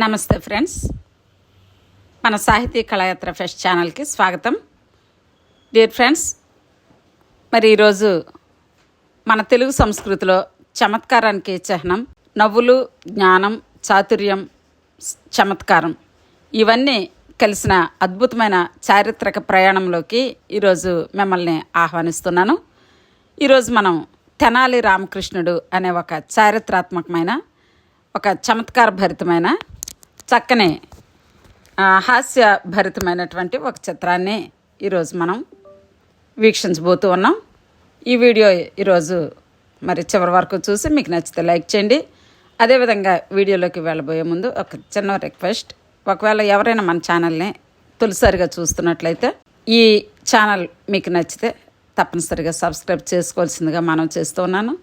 నమస్తే ఫ్రెండ్స్. మన సాహితీ కళాయాత్ర ఫెస్ట్ ఛానల్కి స్వాగతం. డియర్ ఫ్రెండ్స్ మరి ఈరోజు మన తెలుగు సంస్కృతిలో చమత్కారానికి చిహ్నం నవ్వులు జ్ఞానం చాతుర్యం చమత్కారం. ఇవన్నీ కలిసిన అద్భుతమైన చారిత్రక ప్రయాణంలోకి ఈరోజు మిమ్మల్ని ఆహ్వానిస్తున్నాను. ఈరోజు మనం తెనాలి రామకృష్ణుడు అనే ఒక చారిత్రాత్మకమైన ఒక చమత్కార భరితమైన చక్కని హాస్యభరితమైనటువంటి హాస్య భరితమైనటువంటి ఒక చిత్రాన్ని ఈరోజు మనం వీక్షించబోతూ ఉన్నాం. ఈ వీడియో ఈరోజు మరి చివరి వరకు చూసి మీకు నచ్చితే లైక్ చేయండి. అదేవిధంగా వీడియోలోకి వెళ్ళబోయే ముందు ఒక చిన్న రిక్వెస్ట్. ఒకవేళ ఎవరైనా మన ఛానల్ని తొలిసారిగా చూస్తున్నట్లయితే ఈ ఛానల్ మీకు నచ్చితే తప్పనిసరిగా సబ్స్క్రైబ్ చేసుకోవాల్సిందిగా మనం చేస్తూ ఉన్నాను.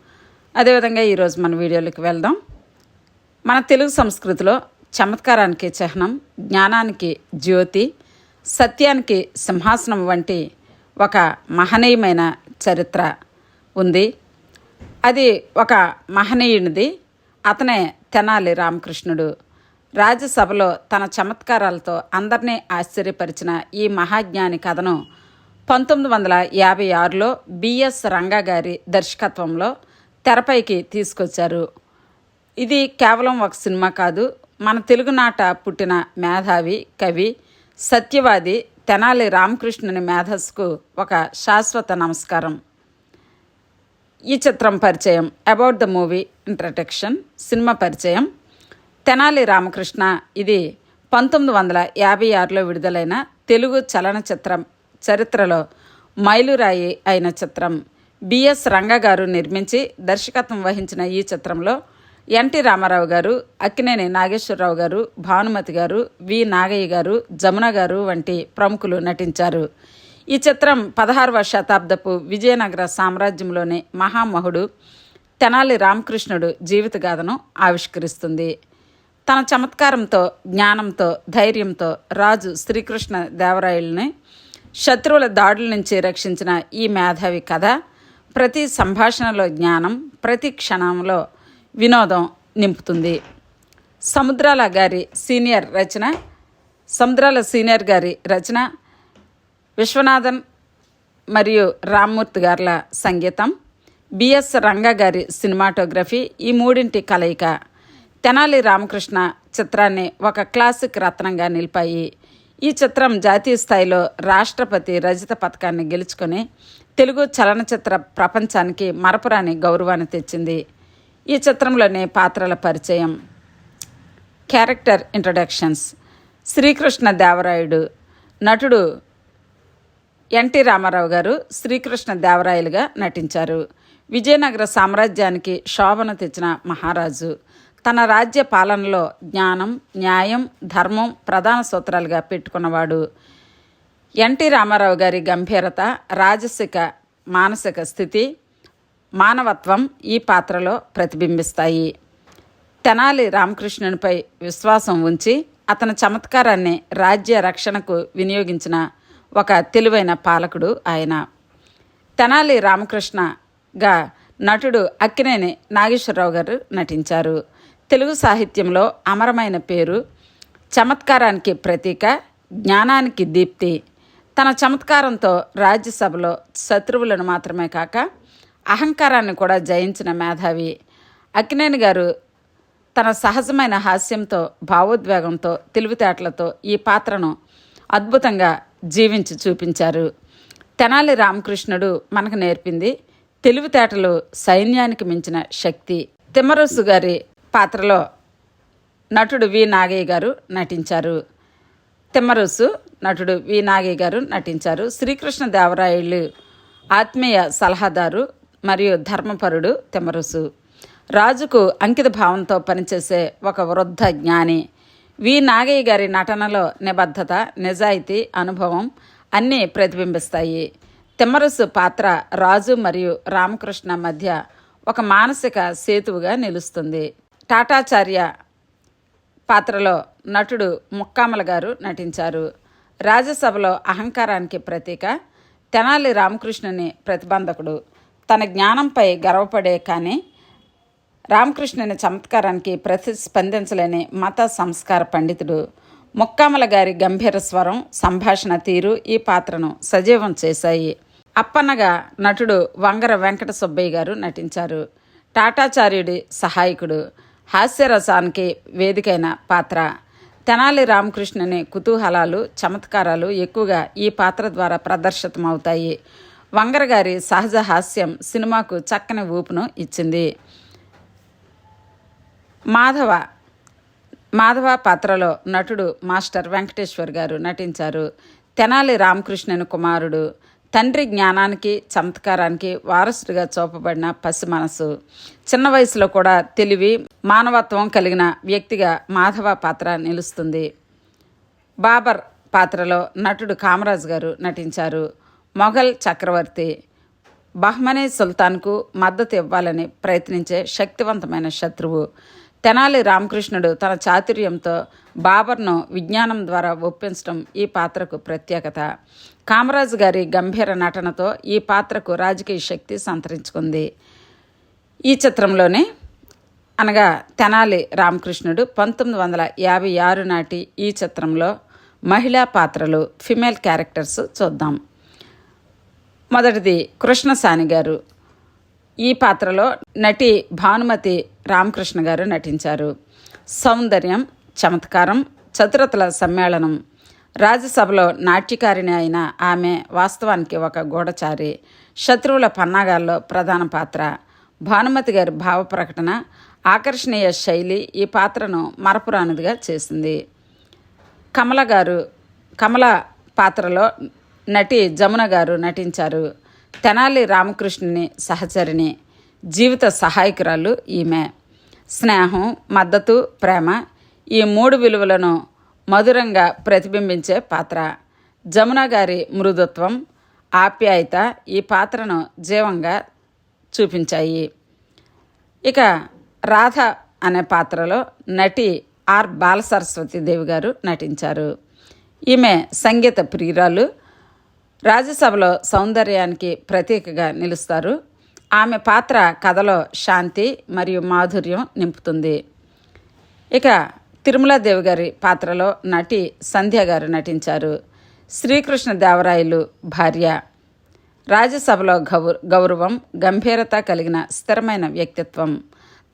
అదేవిధంగా ఈరోజు మన వీడియోలోకి వెళ్దాం. మన తెలుగు సంస్కృతిలో చమత్కారానికి చిహ్నం జ్ఞానానికి జ్యోతి సత్యానికి సింహాసనం వంటి ఒక మహనీయమైన చరిత్ర ఉంది. అది ఒక మహనీయునిది. అతనే తెనాలి రామకృష్ణుడు. రాజ్యసభలో తన చమత్కారాలతో అందరినీ ఆశ్చర్యపరిచిన ఈ మహాజ్ఞాని కథను పంతొమ్మిది వందల యాభై ఆరులో బిఎస్ రంగా గారి దర్శకత్వంలో తెరపైకి తీసుకొచ్చారు. ఇది కేవలం ఒక సినిమా కాదు మన తెలుగునాట పుట్టిన మేధావి కవి సత్యవాది తెనాలి రామకృష్ణుని మేధస్సుకు ఒక శాశ్వత నమస్కారం. ఈ చిత్రం పరిచయం about the movie introduction cinema పరిచయం తెనాలి రామకృష్ణ. ఇది పంతొమ్మిది వందల యాభై ఆరులో విడుదలైన తెలుగు చలనచిత్రం చరిత్రలో మైలురాయి అయిన చిత్రం. బిఎస్ రంగ గారు నిర్మించి దర్శకత్వం వహించిన ఈ చిత్రంలో ఎన్టీ రామారావు గారు అక్కినేని నాగేశ్వరరావు గారు భానుమతి గారు వి నాగయ్య గారు జమున గారు వంటి ప్రముఖులు నటించారు. ఈ చిత్రం పదహారవ శతాబ్దపు విజయనగర సామ్రాజ్యంలోని మహామహుడు తెనాలి రామకృష్ణుడు జీవితగాథను ఆవిష్కరిస్తుంది. తన చమత్కారంతో జ్ఞానంతో ధైర్యంతో రాజు శ్రీకృష్ణ దేవరాయల్ని శత్రువుల దాడుల నుంచి రక్షించిన ఈ మేధావి కథ ప్రతి సంభాషణలో జ్ఞానం ప్రతి క్షణంలో వినోదం నింపుతుంది. సముద్రాల గారి సీనియర్ రచన సముద్రాల సీనియర్ గారి రచన విశ్వనాథన్ మరియు రామ్మూర్తి గార్ల సంగీతం బిఎస్ రంగా గారి సినిమాటోగ్రఫీ ఈ మూడింటి కలయిక తెనాలి రామకృష్ణ చిత్రాన్ని ఒక క్లాసిక్ రత్నంగా నిలిపాయి. ఈ చిత్రం జాతీయ స్థాయిలో రాష్ట్రపతి రజత పథకాన్ని గెలుచుకొని తెలుగు చలనచిత్ర ప్రపంచానికి మరపురాని గౌరవాన్ని తెచ్చింది. ఈ చిత్రంలోని పాత్రల పరిచయం. Character introductions. శ్రీకృష్ణ దేవరాయుడు. నటుడు ఎన్టీ రామారావు గారు శ్రీకృష్ణ దేవరాయలుగా నటించారు. విజయనగర సామ్రాజ్యానికి శోభను తెచ్చిన మహారాజు. తన రాజ్య పాలనలో జ్ఞానం న్యాయం ధర్మం ప్రధాన సూత్రాలుగా పెట్టుకున్నవాడు. ఎన్టీ రామారావు గారి గంభీరత రాజసిక మానసిక స్థితి మానవత్వం ఈ పాత్రలో ప్రతిబింబిస్తాయి. తెనాలి రామకృష్ణునిపై విశ్వాసం ఉంచి అతని చమత్కారాన్ని రాజ్య రక్షణకు వినియోగించిన ఒక తెలివైన పాలకుడు ఆయన. తెనాలి రామకృష్ణగా నటుడు అక్కినేని నాగేశ్వరరావు గారు నటించారు. తెలుగు సాహిత్యంలో అమరమైన పేరు చమత్కారానికి ప్రతీక జ్ఞానానికి దీప్తి. తన చమత్కారంతో రాజ్యసభలో శత్రువులను మాత్రమే కాక అహంకారాన్ని కూడా జయించిన మేధావి. అక్కినేని గారు తన సహజమైన హాస్యంతో భావోద్వేగంతో తెలివితేటలతో ఈ పాత్రను అద్భుతంగా జీవించి చూపించారు. తెనాలి రామకృష్ణుడు మనకు నేర్పింది తెలివితేటలు సైన్యానికి మించిన శక్తి. తిమ్మరసు గారి పాత్రలో నటుడు వి. నాగయ్య గారు నటించారు. తిమ్మరసు నటుడు వి. నాగయ్య గారు నటించారు. శ్రీకృష్ణ దేవరాయలు ఆత్మీయ సలహాదారు మరియు ధర్మపరుడు తిమ్మరుసు రాజుకు అంకిత భావంతో పనిచేసే ఒక వృద్ధ జ్ఞాని. వి. నాగయ్య గారి నటనలో నిబద్ధత నిజాయితీ అనుభవం అన్నీ ప్రతిబింబిస్తాయి. తిమ్మరుసు పాత్ర రాజు మరియు రామకృష్ణ మధ్య ఒక మానసిక సేతువుగా నిలుస్తుంది. టాటాచార్య పాత్రలో నటుడు ముక్కామల గారు నటించారు. రాజ్యసభలో అహంకారానికి ప్రతీక తెనాలి రామకృష్ణుని ప్రతిబంధకుడు. తన జ్ఞానంపై గర్వపడే కానీ రామకృష్ణుని చమత్కారానికి ప్రతిస్పందించలేని మత సంస్కార పండితుడు ముక్కామల గారి గంభీర స్వరం సంభాషణ తీరు ఈ పాత్రను సజీవం చేశాయి. అప్పన్నగా నటుడు వంగర వెంకట సుబ్బయ్య గారు నటించారు. టాటాచార్యుడి సహాయకుడు హాస్యరసానికి వేదికైన పాత్ర. తెనాలి రామకృష్ణుని కుతూహలాలు చమత్కారాలు ఎక్కువగా ఈ పాత్ర ద్వారా ప్రదర్శితమవుతాయి. వంగర గారి సహజ హాస్యం సినిమాకు చక్కని ఊపును ఇచ్చింది. మాధవ మాధవ పాత్రలో నటుడు మాస్టర్ వెంకటేశ్వర్ గారు నటించారు. తెనాలి రామకృష్ణుని కుమారుడు తండ్రి జ్ఞానానికి చమత్కారానికి వారసుడిగా చూపబడిన పసి మనసు. చిన్న వయసులో కూడా తెలివి మానవత్వం కలిగిన వ్యక్తిగా మాధవ పాత్ర నిలుస్తుంది. బాబర్ పాత్రలో నటుడు కామరాజ్ గారు నటించారు. మొఘల్ చక్రవర్తి బహ్మనీ సుల్తాన్కు మద్దతు ఇవ్వాలని ప్రయత్నించే శక్తివంతమైన శత్రువు. తెనాలి రామకృష్ణుడు తన చాతుర్యంతో బాబర్ను విజ్ఞానం ద్వారా ఒప్పించడం ఈ పాత్రకు ప్రత్యేకత. కామరాజు గారి గంభీర నటనతో ఈ పాత్రకు రాజకీయ శక్తి సంతరించుకుంది. ఈ చిత్రంలోనే అనగా తెనాలి రామకృష్ణుడు పంతొమ్మిది వందల యాభై ఆరు నాటి ఈ చిత్రంలో మహిళా పాత్రలు ఫిమేల్ క్యారెక్టర్స్ చూద్దాం. మొదటిది కృష్ణసాని గారు. ఈ పాత్రలో నటి భానుమతి రామకృష్ణ గారు నటించారు. సౌందర్యం చమత్కారం చతురతల సమ్మేళనం. రాజ్యసభలో నాట్యకారిణి అయిన ఆమె వాస్తవానికి ఒక గూఢచారి శత్రువుల పన్నాగాల్లో ప్రధాన పాత్ర. భానుమతి గారి భావ ప్రకటన ఆకర్షణీయ శైలి ఈ పాత్రను మరపురానిదిగా చేసింది. కమల గారు కమల పాత్రలో నటి జమున గారు నటించారు తెనాలి రామకృష్ణుని సహచరిని జీవిత సహాయకురాలు ఈమె. స్నేహం మద్దతు ప్రేమ ఈ మూడు విలువలను మధురంగా ప్రతిబింబించే పాత్ర. జమున గారి మృదుత్వం ఆప్యాయత ఈ పాత్రను జీవంగా చూపించాయి. ఇక రాధ అనే పాత్రలో నటి ఆర్ బాలసరస్వతి దేవి గారు నటించారు. ఈమె సంగీత ప్రియురాలు రాజ్యసభలో సౌందర్యానికి ప్రతీకగా నిలుస్తారు. ఆమె పాత్ర కథలో శాంతి మరియు మాధుర్యం నింపుతుంది. ఇక తిరుమలాదేవి గారి పాత్రలో నటి సంధ్య గారు నటించారు. శ్రీకృష్ణ దేవరాయలు భార్య. రాజ్యసభలో గౌ గౌరవం గంభీరత కలిగిన స్థిరమైన వ్యక్తిత్వం.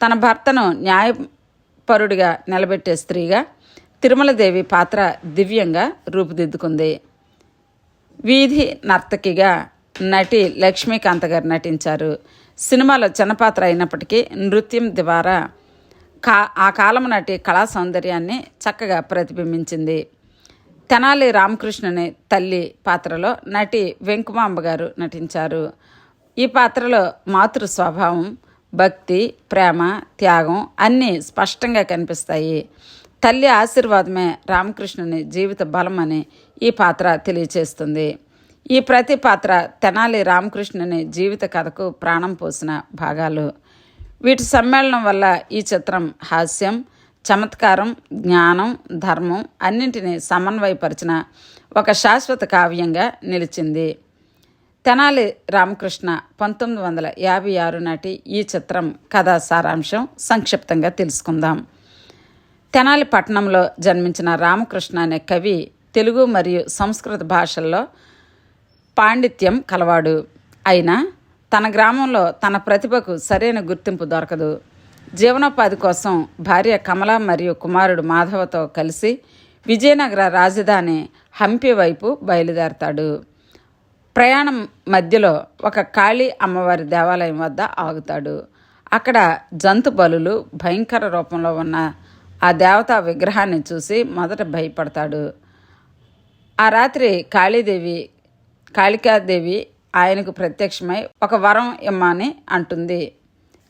తన భర్తను న్యాయపరుడిగా నిలబెట్టే స్త్రీగా తిరుమలదేవి పాత్ర దివ్యంగా రూపుదిద్దుకుంది. వీధి నర్తకిగా నటి లక్ష్మీకాంత్ గారు నటించారు. సినిమాలో చిన్నపాత్ర అయినప్పటికీ నృత్యం ద్వారా కా ఆ కాలం నాటి కళా సౌందర్యాన్ని చక్కగా ప్రతిబింబించింది. తెనాలి రామకృష్ణుని తల్లి పాత్రలో నటి వెంకుమాంబ గారు నటించారు. ఈ పాత్రలో మాతృ స్వభావం భక్తి ప్రేమ త్యాగం అన్నీ స్పష్టంగా కనిపిస్తాయి. తల్లి ఆశీర్వాదమే రామకృష్ణుని జీవిత బలమని ఈ పాత్ర తెలియచేస్తుంది. ఈ ప్రతి పాత్ర తెనాలి రామకృష్ణుని జీవిత కథకు ప్రాణం పోసిన భాగాలు. వీటి సమ్మేళనం వల్ల ఈ చిత్రం హాస్యం చమత్కారం జ్ఞానం ధర్మం అన్నింటినీ సమన్వయపరిచిన ఒక శాశ్వత కావ్యంగా నిలిచింది. తెనాలి రామకృష్ణ పంతొమ్మిది వందల యాభై ఆరు నాటి ఈ చిత్రం కథా సారాంశం సంక్షిప్తంగా తెలుసుకుందాం. తెనాలి పట్టణంలో జన్మించిన రామకృష్ణ అనే కవి తెలుగు మరియు సంస్కృత భాషల్లో పాండిత్యం కలవాడు. అయినా తన గ్రామంలో తన ప్రతిభకు సరైన గుర్తింపు దొరకదు. జీవనోపాధి కోసం భార్య కమల మరియు కుమారుడు మాధవతో కలిసి విజయనగర రాజధాని హంపి వైపు బయలుదేరతాడు. ప్రయాణం మధ్యలో ఒక కాళీ అమ్మవారి దేవాలయం వద్ద ఆగుతాడు. అక్కడ జంతు బలులు భయంకర రూపంలో ఉన్న ఆ దేవతా విగ్రహాన్ని చూసి మొదట భయపడతాడు. ఆ రాత్రి కాళీదేవి కాళికాదేవి ఆయనకు ప్రత్యక్షమై ఒక వరం ఇమ్మని అంటుంది.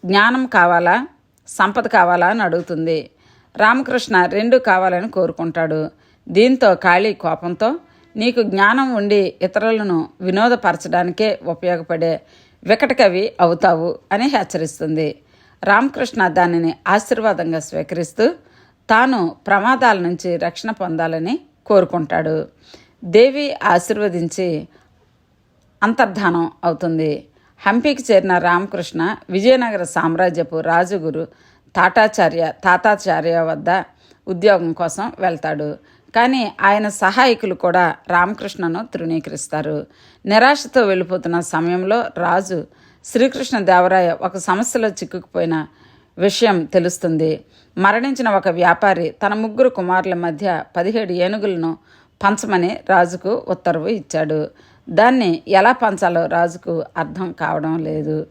జ్ఞానం కావాలా? సంపద కావాలా అని అడుగుతుంది. రామకృష్ణ రెండు కావాలని కోరుకుంటాడు. దీంతో కాళీ కోపంతో నీకు జ్ఞానం ఉండి ఇతరులను వినోదపరచడానికే ఉపయోగపడే వికటకవి అవుతావు అని హెచ్చరిస్తుంది. రామకృష్ణ దానిని ఆశీర్వాదంగా స్వీకరిస్తూ తాను ప్రమాదాల నుంచి రక్షణ పొందాలని కోరుకుంటాడు. దేవి ఆశీర్వదించి అంతర్ధానం అవుతుంది. హంపీకి చేరిన రామకృష్ణ విజయనగర సామ్రాజ్యపు రాజుగురు తాటాచార్య తాతాచార్య వద్ద ఉద్యోగం కోసం వెళ్తాడు. కానీ ఆయన సహాయకులు కూడా రామకృష్ణను తృణీకరిస్తారు. నిరాశతో వెళ్ళిపోతున్న సమయంలో రాజు శ్రీకృష్ణ దేవరాయ ఒక సమస్యలో చిక్కుకుపోయిన విషయం తెలుస్తుంది. మరణించిన ఒక వ్యాపారి తన ముగ్గురు కుమారుల మధ్య పదిహేడు ఏనుగులను పంచమని రాజుకు ఉత్తర్వు ఇచ్చాడు. దాన్ని ఎలా పంచాలో రాజుకు అర్థం కావడం లేదు.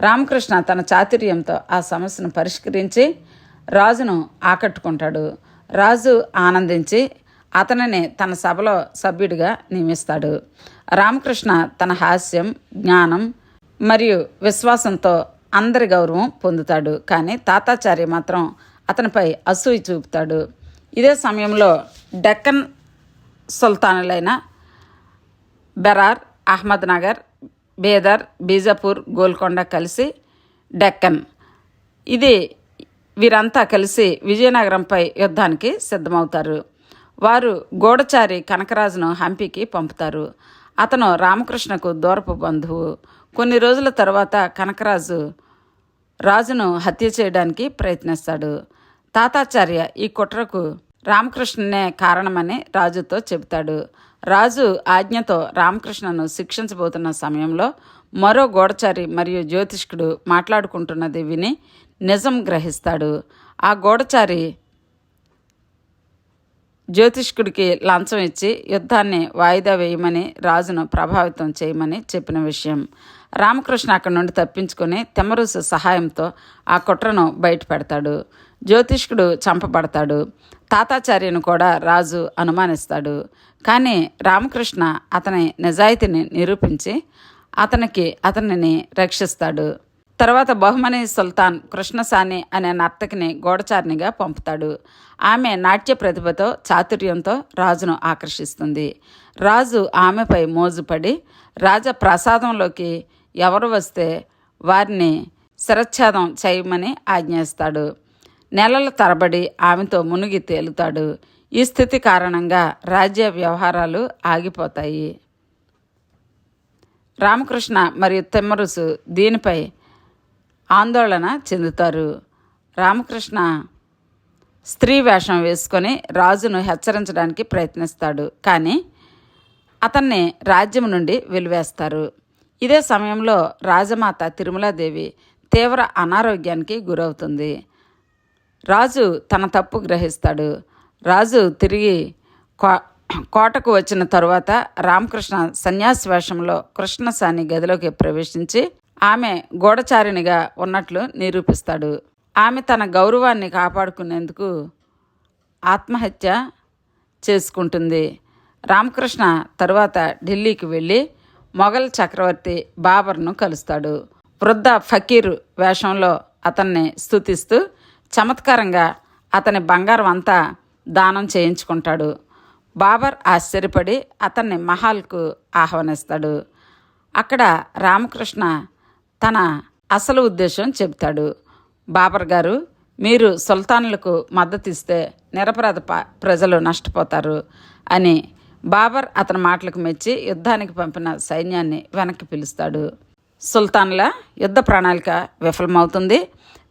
రామకృష్ణ తన చాతుర్యంతో ఆ సమస్యను పరిష్కరించి రాజును ఆకట్టుకుంటాడు. రాజు ఆనందించి అతనిని తన సభలో సభ్యుడిగా నియమిస్తాడు. రామకృష్ణ తన హాస్యం జ్ఞానం మరియు విశ్వాసంతో అందరి గౌరవం పొందుతాడు. కానీ తాతాచార్య మాత్రం అతనిపై అసూయి చూపుతాడు. ఇదే సమయంలో డెక్కన్ సుల్తానులైన బెరార్ అహ్మద్నగర్ బేదర్ బీజాపూర్ గోల్కొండ కలిసి డెక్కన్. ఇది వీరంతా కలిసి విజయనగరంపై యుద్ధానికి సిద్ధమవుతారు. వారు గూడచారి కనకరాజును హంపీకి పంపుతారు. అతను రామకృష్ణకు దూరపు బంధువు. కొన్ని రోజుల తర్వాత కనకరాజు రాజును హత్య చేయడానికి ప్రయత్నిస్తాడు. తాతాచార్య ఈ కుట్రకు రామకృష్ణనే కారణమని రాజుతో చెబుతాడు. రాజు ఆజ్ఞతో రామకృష్ణను శిక్షించబోతున్న సమయంలో మరో గోడచారి మరియు జ్యోతిష్కుడు మాట్లాడుకుంటున్నది విని నిజం గ్రహిస్తాడు. ఆ గోడచారి జ్యోతిష్కుడికి లంచం ఇచ్చి యుద్ధాన్ని వాయిదా వేయమని రాజును ప్రభావితం చేయమని చెప్పిన విషయం. రామకృష్ణ అక్కడి నుండి తప్పించుకొని తెమ్మరుసు సహాయంతో ఆ కుట్రను బయటపెడతాడు. జ్యోతిష్కుడు చంపబడతాడు. తాతాచార్యను కూడా రాజు అనుమానిస్తాడు. కానీ రామకృష్ణ అతని నిజాయితీని నిరూపించి అతనికి అతనిని రక్షిస్తాడు. తర్వాత బహుమని సుల్తాన్ కృష్ణసాని అనే నర్తకిని గోడచారినిగా పంపుతాడు. ఆమె నాట్య ప్రతిభతో చాతుర్యంతో రాజును ఆకర్షిస్తుంది. రాజు ఆమెపై మోజుపడి రాజ ప్రసాదంలోకి ఎవరు వస్తే వారిని శిరచ్ఛేదం చేయమని ఆజ్ఞాస్తాడు. నెలల తరబడి ఆమెతో మునిగి తేలుతాడు. ఈ స్థితి కారణంగా రాజ్య వ్యవహారాలు ఆగిపోతాయి. రామకృష్ణ మరియు తిమ్మరుసు దీనిపై ఆందోళన చెందుతారు. రామకృష్ణ స్త్రీ వేషం వేసుకొని రాజును హెచ్చరించడానికి ప్రయత్నిస్తాడు. కానీ అతన్ని రాజ్యం నుండి వెలివేస్తారు. ఇదే సమయంలో రాజమాత తిరుమలాదేవి తీవ్ర అనారోగ్యానికి గురవుతుంది. రాజు తన తప్పు గ్రహిస్తాడు. రాజు తిరిగి కో కోటకు వచ్చిన తరువాత రామకృష్ణ సన్యాసి వేషంలో కృష్ణసాని గదిలోకి ప్రవేశించి ఆమె గూఢచారిణిగా ఉన్నట్లు నిరూపిస్తాడు. ఆమె తన గౌరవాన్ని కాపాడుకునేందుకు ఆత్మహత్య చేసుకుంటుంది. రామకృష్ణ తరువాత ఢిల్లీకి వెళ్ళి మొఘల్ చక్రవర్తి బాబర్ను కలుస్తాడు. వృద్ధ ఫకీర్ వేషంలో అతన్ని స్థుతిస్తూ చమత్కారంగా అతని బంగారం అంతా దానం చేయించుకుంటాడు. బాబర్ ఆశ్చర్యపడి అతన్ని మహాల్కు ఆహ్వానిస్తాడు. అక్కడ రామకృష్ణ తన అసలు ఉద్దేశం చెబుతాడు. బాబర్ గారు మీరు సుల్తాన్లకు మద్దతు ఇస్తే నిరపరాధ ప్రజలు నష్టపోతారు అని బాబర్ అతని మాటలకు మెచ్చి యుద్ధానికి పంపిన సైన్యాన్ని వెనక్కి పిలుస్తాడు. సుల్తాన్ల యుద్ధ ప్రణాళిక విఫలమవుతుంది.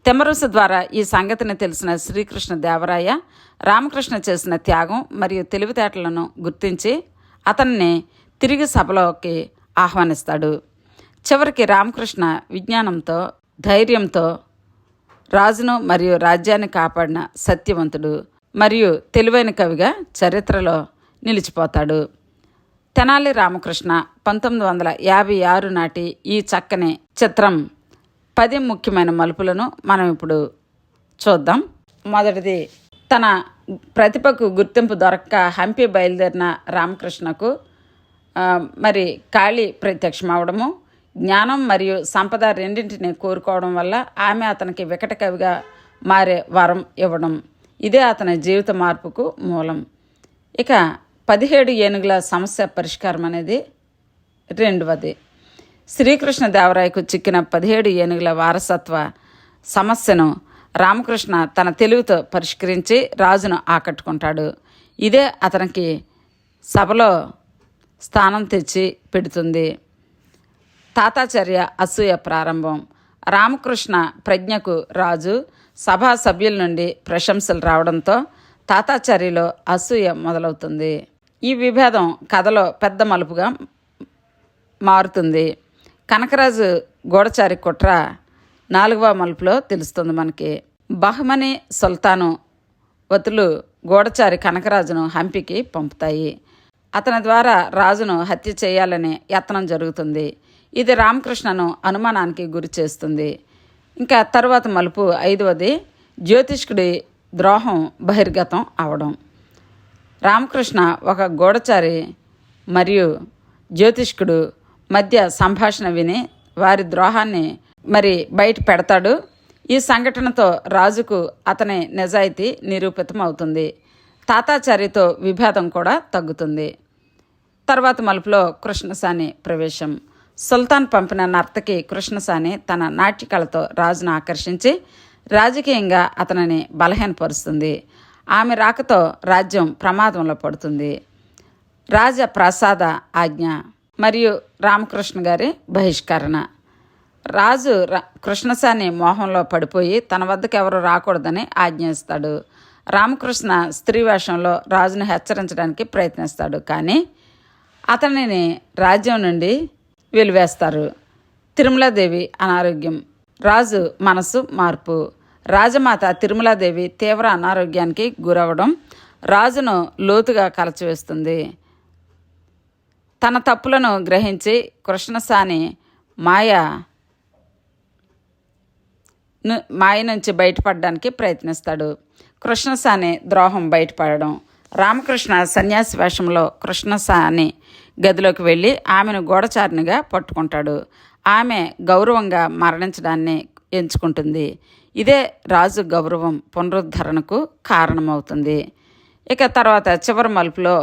తెమ్మరుసు ద్వారా ఈ సంగతిని తెలిసిన శ్రీకృష్ణ దేవరాయ రామకృష్ణ చేసిన త్యాగం మరియు తెలివితేటలను గుర్తించి అతన్ని తిరిగి సభలోకి ఆహ్వానిస్తాడు. చివరికి రామకృష్ణ విజ్ఞానంతో ధైర్యంతో రాజును మరియు రాజ్యాన్ని కాపాడిన సత్యవంతుడు మరియు తెలివైన కవిగా చరిత్రలో నిలిచిపోతాడు. తెనాలి రామకృష్ణ పంతొమ్మిది వందల యాభై ఆరు నాటి ఈ చక్కని చిత్రం పది ముఖ్యమైన మలుపులను మనం ఇప్పుడు చూద్దాం. మొదటిది తన ప్రతిభకు గుర్తింపు దొరక్క హంపి బయలుదేరిన రామకృష్ణకు మరి ఖాళీ ప్రత్యక్షమవడము జ్ఞానం మరియు సంపద రెండింటిని కోరుకోవడం వల్ల ఆమె అతనికి వికట కవిగా మారే వరం ఇవ్వడం. ఇదే అతని జీవిత మార్పుకు మూలం. ఇక పదిహేడు ఏనుగుల సమస్య పరిష్కారం అనేది రెండవది. శ్రీకృష్ణ దేవరాయకు చిక్కిన పదిహేడు ఏనుగుల వారసత్వ సమస్యను రామకృష్ణ తన తెలివితో పరిష్కరించి రాజును ఆకట్టుకుంటాడు. ఇదే అతనికి సభలో స్థానం తెచ్చి పెడుతుంది. తాతాచార్య అసూయ ప్రారంభం. రామకృష్ణ ప్రజ్ఞకు రాజు సభా సభ్యుల నుండి ప్రశంసలు రావడంతో తాతాచార్యలో అసూయ మొదలవుతుంది. ఈ విభేదం కథలో పెద్ద మలుపుగా మారుతుంది. కనకరాజు గూఢచారి కుట్ర నాలుగవ మలుపులో తెలుస్తుంది మనకి. బహమని సుల్తాను వతులు గూఢచారి కనకరాజును హంపికి పంపుతాయి. అతని ద్వారా రాజును హత్య చేయాలనే యత్నం జరుగుతుంది. ఇది రామకృష్ణను అనుమానానికి గురి చేస్తుంది. ఇంకా తర్వాత మలుపు ఐదవది జ్యోతిష్కుడి ద్రోహం బహిర్గతం అవడం. రామకృష్ణ ఒక గూఢచారి మరియు జ్యోతిష్కుడు మధ్య సంభాషణ విని వారి ద్రోహాన్ని మరి బయట పెడతాడు. ఈ సంఘటనతో రాజుకు అతని నిజాయితీ నిరూపితం అవుతుంది తాతాచారితో విభేదం కూడా తగ్గుతుంది. తర్వాత మలుపులో కృష్ణసాని ప్రవేశం. సుల్తాన్ పంపిన నర్తకి కృష్ణసాని తన నాట్యకళతో రాజును ఆకర్షించి రాజకీయంగా అతనిని బలహీనపరుస్తుంది. ఆమె రాకతో రాజ్యం ప్రమాదంలో పడుతుంది. రాజ ప్రసాద ఆజ్ఞ మరియు రామకృష్ణ గారి బహిష్కరణ. రాజు కృష్ణసాని మోహంలో పడిపోయి తన వద్దకు ఎవరు రాకూడదని ఆజ్ఞయిస్తాడు. రామకృష్ణ స్త్రీ వేషంలో రాజును హెచ్చరించడానికి ప్రయత్నిస్తాడు కానీ అతనిని రాజ్యం నుండి వెలివేస్తారు. తిరుమలాదేవి అనారోగ్యం. రాజు మనసు మార్పు. రాజమాత తిరుమలాదేవి తీవ్ర అనారోగ్యానికి గురవడం రాజును లోతుగా కలచివేస్తుంది. తన తప్పులను గ్రహించి కృష్ణసాని మాయ మాయ నుంచి బయటపడడానికి ప్రయత్నిస్తాడు. కృష్ణసాని ద్రోహం బయటపడడం. రామకృష్ణ సన్యాసి వేషంలో కృష్ణసాని గదిలోకి వెళ్ళి ఆమెను గూఢచారినిగా పట్టుకుంటాడు. ఆమె గౌరవంగా మరణించడాన్ని ఎంచుకుంటుంది. ఇదే రాజు గౌరవం పునరుద్ధరణకు కారణమవుతుంది. ఇక తర్వాత చివరి మలుపులో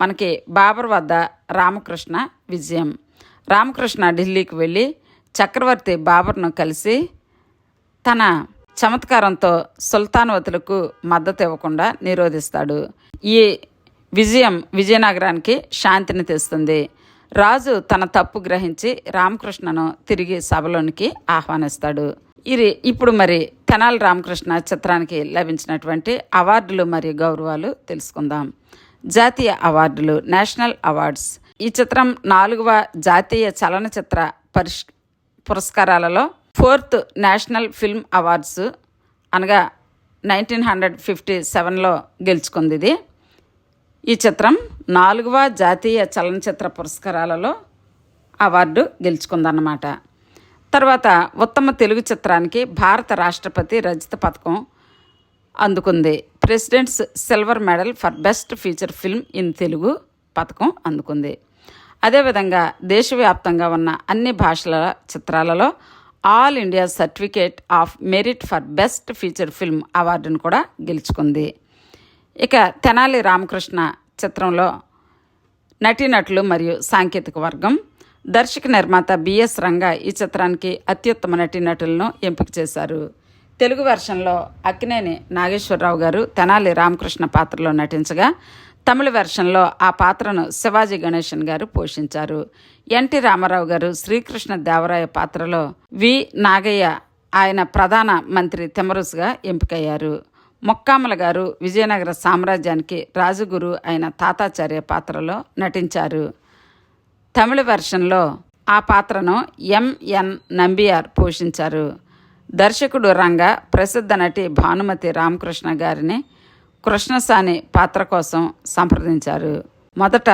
మనకి బాబర్ వద్ద రామకృష్ణ విజయం. రామకృష్ణ ఢిల్లీకి వెళ్ళి చక్రవర్తి బాబర్ను కలిసి తన చమత్కారంతో సుల్తాన్వతులకు మద్దతు ఇవ్వకుండా నిరోధిస్తాడు. ఈ విజయం విజయనగరానికి శాంతిని తెస్తుంది. రాజు తన తప్పు గ్రహించి రామకృష్ణను తిరిగి సభలోనికి ఆహ్వానిస్తాడు. ఇది ఇప్పుడు మరి తెనాలి రామకృష్ణ చిత్రానికి లభించినటువంటి అవార్డులు మరియు గౌరవాలు తెలుసుకుందాం. జాతీయ అవార్డులు నేషనల్ అవార్డ్స్. ఈ చిత్రం నాలుగవ జాతీయ చలనచిత్ర పరిష్ పురస్కారాలలో ఫోర్త్ నేషనల్ ఫిల్మ్ అవార్డ్స్ అనగా నైన్టీన్ హండ్రెడ్ ఫిఫ్టీ సెవెన్లో గెలుచుకుంది ఇది ఈ చిత్రం నాలుగవ జాతీయ చలనచిత్ర పురస్కారాలలో అవార్డు గెలుచుకుందన్నమాట. తర్వాత ఉత్తమ తెలుగు చిత్రానికి భారత రాష్ట్రపతి రజిత పథకం అందుకుంది. President's silver medal for best feature film in Telugu పథకం అందుకుంది. అదేవిధంగా దేశవ్యాప్తంగా ఉన్న అన్ని భాషల చిత్రాలలో all India certificate of merit for best feature film అవార్డును కూడా గెలుచుకుంది. ఇక తెనాలి రామకృష్ణ చిత్రంలో నటీనటులు మరియు సాంకేతిక వర్గం. దర్శక నిర్మాత బిఎస్ రంగ ఈ చిత్రానికి అత్యుత్తమ నటీనటులను ఎంపిక చేశారు. తెలుగు వెర్షన్లో అక్కినేని నాగేశ్వరరావు గారు తెనాలి రామకృష్ణ పాత్రలో నటించగా తమిళ వెర్షన్లో ఆ పాత్రను శివాజీ గణేశన్ గారు పోషించారు. ఎన్టీ రామారావు గారు శ్రీకృష్ణ దేవరాయ పాత్రలో వి నాగయ్య ఆయన ప్రధాన మంత్రి తిమరుసుగా ఎంపికయ్యారు. మొక్కామల గారు విజయనగర సామ్రాజ్యానికి రాజుగురు అయిన తాతాచార్య పాత్రలో నటించారు. తమిళ వెర్షన్లో ఆ పాత్రను ఎంఎన్ నంబియార్ పోషించారు. దర్శకుడు రంగ ప్రసిద్ధ నటి భానుమతి రామకృష్ణ గారిని కృష్ణసాని పాత్ర కోసం సంప్రదించారు. మొదట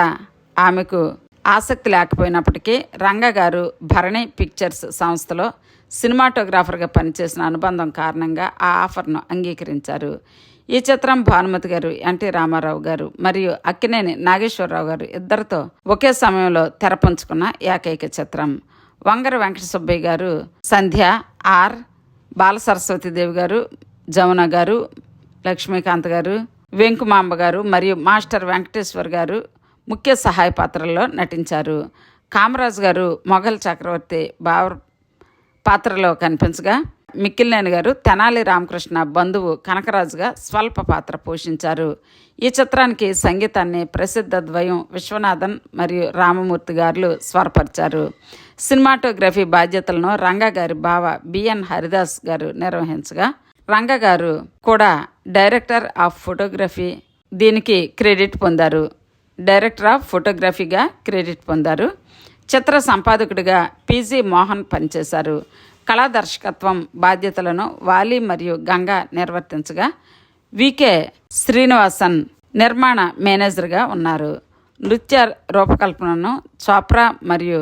ఆమెకు ఆసక్తి లేకపోయినప్పటికీ రంగ గారు భరణి పిక్చర్స్ సంస్థలో సినిమాటోగ్రాఫర్గా పనిచేసిన అనుబంధం కారణంగా ఆ ఆఫర్ను అంగీకరించారు. ఈ చిత్రం భానుమతి గారు ఎన్టీ రామారావు గారు మరియు అక్కినేని నాగేశ్వరరావు గారు ఇద్దరితో ఒకే సమయంలో తెరపంచుకున్న ఏకైక చిత్రం. వంగర వెంకట సుబ్బయ్య గారు సంధ్య ఆర్ బాల సరస్వతీదేవి గారు జమున గారు లక్ష్మీకాంత్ గారు వెంకుమాంబ గారు మరియు మాస్టర్ వెంకటేశ్వర్ గారు ముఖ్య సహాయ పాత్రల్లో నటించారు. కామరాజు గారు మొఘల్ చక్రవర్తి బాబర్ పాత్రలో కనిపించగా మిక్కిలినేని గారు తెనాలి రామకృష్ణ బంధువు కనకరాజుగా స్వల్ప పాత్ర పోషించారు. ఈ చిత్రానికి సంగీతాన్ని ప్రసిద్ధ ద్వయం విశ్వనాథన్ మరియు రామమూర్తి గారు స్వరపరిచారు. సినిమాటోగ్రఫీ బాధ్యతలను రంగా గారి బావ బిఎన్ హరిదాస్ గారు నిర్వహించగా రంగ గారు కూడా డైరెక్టర్ ఆఫ్ ఫోటోగ్రఫీ దీనికి క్రెడిట్ పొందారు. డైరెక్టర్ ఆఫ్ ఫోటోగ్రఫీగా క్రెడిట్ పొందారు. చిత్ర సంపాదకుడిగా పీజీ మోహన్ పనిచేశారు. కళా దర్శకత్వం బాధ్యతలను వాలి మరియు గంగా నిర్వర్తించగా వికే శ్రీనివాసన్ నిర్మాణ మేనేజర్గా ఉన్నారు. నృత్య రూపకల్పనను చోప్రా మరియు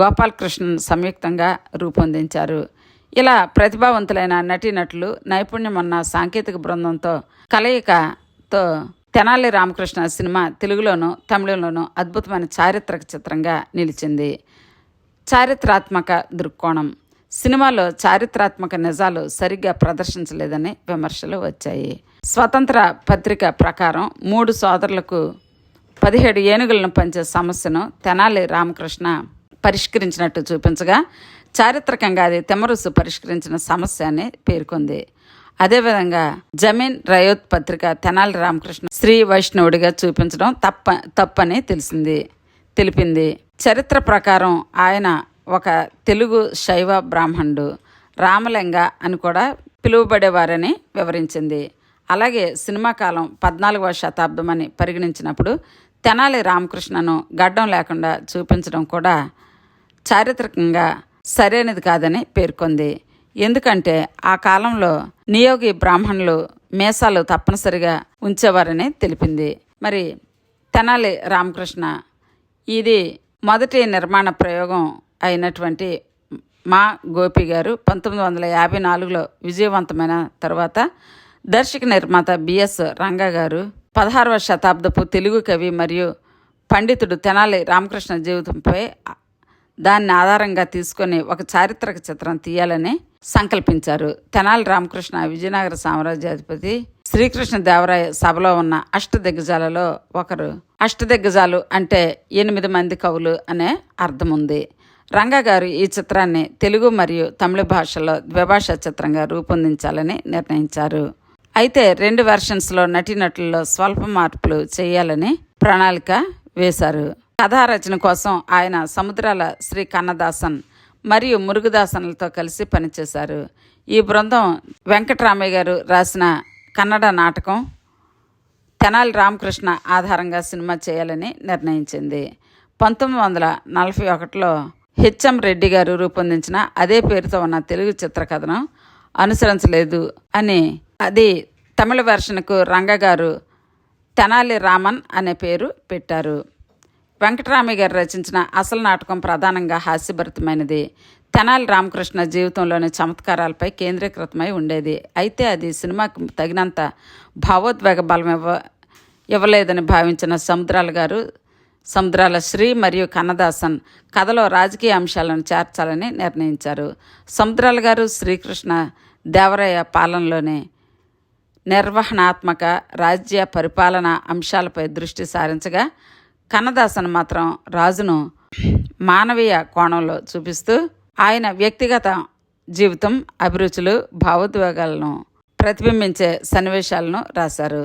గోపాలకృష్ణన్ సంయుక్తంగా రూపొందించారు. ఇలా ప్రతిభావంతులైన నటీనటులు నైపుణ్యం ఉన్న సాంకేతిక బృందంతో కలయికతో తెనాలి రామకృష్ణ సినిమా తెలుగులోనూ తమిళంలోనూ అద్భుతమైన చారిత్రక చిత్రంగా నిలిచింది. చారిత్రాత్మక దృక్కోణం. సినిమాలో చారిత్రాత్మక నిజాలు సరిగ్గా ప్రదర్శించలేదని విమర్శలు వచ్చాయి. స్వతంత్ర పత్రిక ప్రకారం మూడు సోదరులకు పదిహేడు ఏనుగులను పంచే సమస్యను తెనాలి రామకృష్ణ పరిష్కరించినట్టు చూపించగా చారిత్రకంగా అది తెమరుసు పరిష్కరించిన సమస్య అని పేర్కొంది. అదేవిధంగా జమీన్ రయోత్ పత్రిక తెనాలి రామకృష్ణ శ్రీ వైష్ణవుడిగా చూపించడం తప్ప తప్పని తెలిసింది తెలిపింది. చరిత్ర ప్రకారం ఆయన ఒక తెలుగు శైవ బ్రాహ్మణుడు రామలింగ అని కూడా పిలువబడేవారని వివరించింది. అలాగే సినిమా కాలం పద్నాలుగవ శతాబ్దం అని పరిగణించినప్పుడు తెనాలి రామకృష్ణను గడ్డం లేకుండా చూపించడం కూడా చారిత్రకంగా సరైనది కాదని పేర్కొంది. ఎందుకంటే ఆ కాలంలో నియోగి బ్రాహ్మణులు మేసాలు తప్పనిసరిగా ఉంచేవారని తెలిపింది. మరి తెనాలి రామకృష్ణ ఇది మొదటి నిర్మాణ ప్రయోగం అయినటువంటి మా గోపి గారు పంతొమ్మిది వందల యాభై నాలుగులో విజయవంతమైన తర్వాత దర్శక నిర్మాత బిఎస్ రంగా గారు పదహారవ శతాబ్దపు తెలుగు కవి మరియు పండితుడు తెనాలి రామకృష్ణ జీవితంపై దాన్ని ఆధారంగా తీసుకొని ఒక చారిత్రక చిత్రం తీయాలని సంకల్పించారు. తెనాలి రామకృష్ణ విజయనగర సామ్రాజ్యాధిపతి శ్రీకృష్ణ దేవరాయ సభలో ఉన్న అష్టదిగ్గజాలలో ఒకరు. అష్టదిగ్గజాలు అంటే ఎనిమిది మంది కవులు అనే అర్థం ఉంది రంగా గారు ఈ చిత్రాన్ని తెలుగు మరియు తమిళ భాషలో ద్విభాషా చిత్రంగా రూపొందించాలని నిర్ణయించారు. అయితే రెండు వెర్షన్స్లో నటీనటుల్లో స్వల్ప మార్పులు చేయాలని ప్రణాళిక వేశారు. కథారచన కోసం ఆయన సముద్రాల శ్రీ కన్నదాసన్ మరియు మురుగుదాసన్లతో కలిసి పనిచేశారు. ఈ బృందం వెంకటరామయ్య గారు రాసిన కన్నడ నాటకం తెనాలి రామకృష్ణ ఆధారంగా సినిమా చేయాలని నిర్ణయించింది. పంతొమ్మిది వందల నలభై ఒకటిలో హెచ్ఎం రెడ్డి గారు రూపొందించిన అదే పేరుతో ఉన్న తెలుగు చిత్రకథను అనుసరించలేదు అని అది తమిళ వెర్షన్కు రంగ గారు తెనాలి రామన్ అనే పేరు పెట్టారు. వెంకటరామయ్య గారు రచించిన అసలు నాటకం ప్రధానంగా హాస్యభరితమైనది. తెనాలి రామకృష్ణ జీవితంలోని చమత్కారాలపై కేంద్రీకృతమై ఉండేది. అయితే అది సినిమాకు తగినంత భావోద్వేగ బలం ఇవ్వ ఇవ్వలేదని భావించిన సముద్రాల గారు సముద్రాల శ్రీ మరియు కన్నదాసన్ కథలో రాజకీయ అంశాలను చేర్చాలని నిర్ణయించారు. సముద్రాల గారు శ్రీకృష్ణ దేవరయ్య పాలనలోనే నిర్వహణాత్మక రాజ్య పరిపాలన అంశాలపై దృష్టి సారించగా కన్నదాసన్ మాత్రం రాజును మానవీయ కోణంలో చూపిస్తూ ఆయన వ్యక్తిగత జీవితం అభిరుచులు భావోద్వేగాలను ప్రతిబింబించే సన్నివేశాలను రాశారు.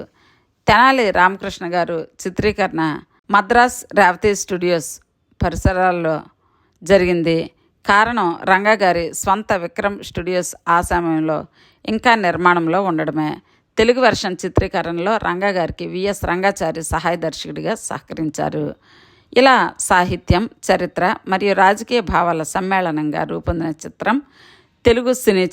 తెనాలి రామకృష్ణ గారు చిత్రీకరణ మద్రాస్ రేవతి స్టూడియోస్ పరిసరాల్లో జరిగింది. కారణం రంగా గారి స్వంత విక్రమ్ స్టూడియోస్ ఆ సమయంలో ఇంకా నిర్మాణంలో ఉండడమే. తెలుగు వెర్షన్ చిత్రీకరణలో రంగా గారికి విఎస్ రంగాచారి సహాయ దర్శకుడిగా సహకరించారు. ఇలా సాహిత్యం చరిత్ర మరియు రాజకీయ భావాల సమ్మేళనంగా రూపొందిన చిత్రం తెలుగు సినీ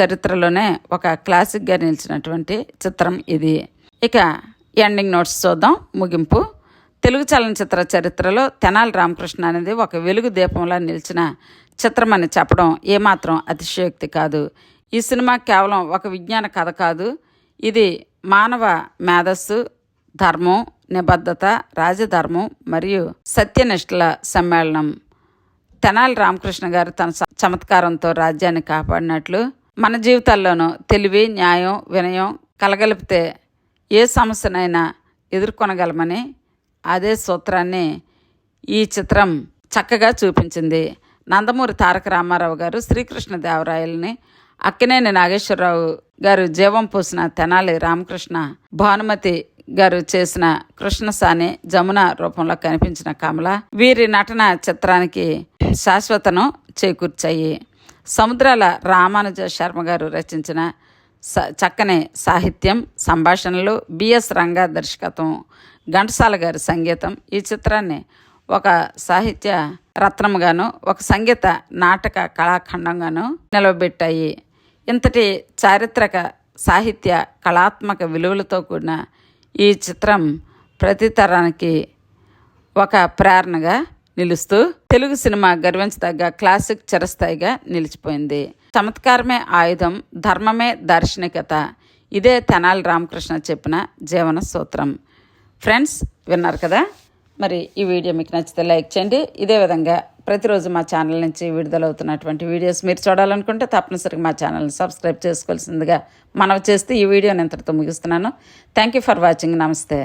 చరిత్రలోనే ఒక క్లాసిక్గా నిలిచినటువంటి చిత్రం ఇది. ఇక ఎండింగ్ నోట్స్ చూద్దాం. ముగింపు. తెలుగు చలనచిత్ర చరిత్రలో తెనాలి రామకృష్ణ అనేది ఒక వెలుగు దీపంలా నిలిచిన చిత్రం అని చెప్పడం ఏమాత్రం అతిశయోక్తి కాదు. ఈ సినిమా కేవలం ఒక విజ్ఞాన కథ కాదు. ఇది మానవ మేధస్సు ధర్మం నిబద్ధత రాజధర్మం మరియు సత్యనిష్టల సమ్మేళనం. తెనాలి రామకృష్ణ గారు తన చమత్కారంతో రాజ్యాన్ని కాపాడినట్లు మన జీవితాల్లోనూ తెలివి న్యాయం వినయం కలగలిపితే ఏ సమస్యనైనా ఎదుర్కొనగలమని అదే సూత్రాన్ని ఈ చిత్రం చక్కగా చూపించింది. నందమూరి తారక రామారావు గారు శ్రీకృష్ణ దేవరాయల్ని అక్కినేని నాగేశ్వరరావు గారు జీవం పూసిన తెనాలి రామకృష్ణ భానుమతి గారు చేసిన కృష్ణసాని జమున రూపంలో కనిపించిన కమల. వీరి నటన చిత్రానికి శాశ్వతను చేకూర్చాయి. సముద్రాల రామానుజ శర్మ గారు రచించిన స చక్కని సాహిత్యం సంభాషణలు బిఎస్ రంగా దర్శకత్వం ఘంటసాల గారి సంగీతం ఈ చిత్రాన్ని ఒక సాహిత్య రత్నముగాను ఒక సంగీత నాటక కళాఖండంగాను నిలవబెట్టాయి ఇంతటి చారిత్రక సాహిత్య కళాత్మక విలువలతో కూడిన ఈ చిత్రం ప్రతి తరానికి ఒక ప్రేరణగా నిలుస్తూ తెలుగు సినిమా గర్వించదగ్గ క్లాసిక్ చిరస్థాయిగా నిలిచిపోయింది. చమత్కారమే ఆయుధం ధర్మమే దార్శనికత. ఇదే తెనాలి రామకృష్ణ చెప్పిన జీవన సూత్రం. ఫ్రెండ్స్ విన్నారు కదా? మరి ఈ వీడియో మీకు నచ్చితే లైక్ చేయండి. ఇదే విధంగా ప్రతిరోజు మా ఛానల్ నుంచి విడుదలవుతున్నటువంటి వీడియోస్ మీరు చూడాలనుకుంటే తప్పనిసరిగా మా ఛానల్ని సబ్స్క్రైబ్ చేసుకోవాల్సిందిగా మనవి చేస్తే ఈ వీడియోని ఇంతటితో ముగిస్తున్నాను. థ్యాంక్ యూ ఫర్ వాచింగ్ నమస్తే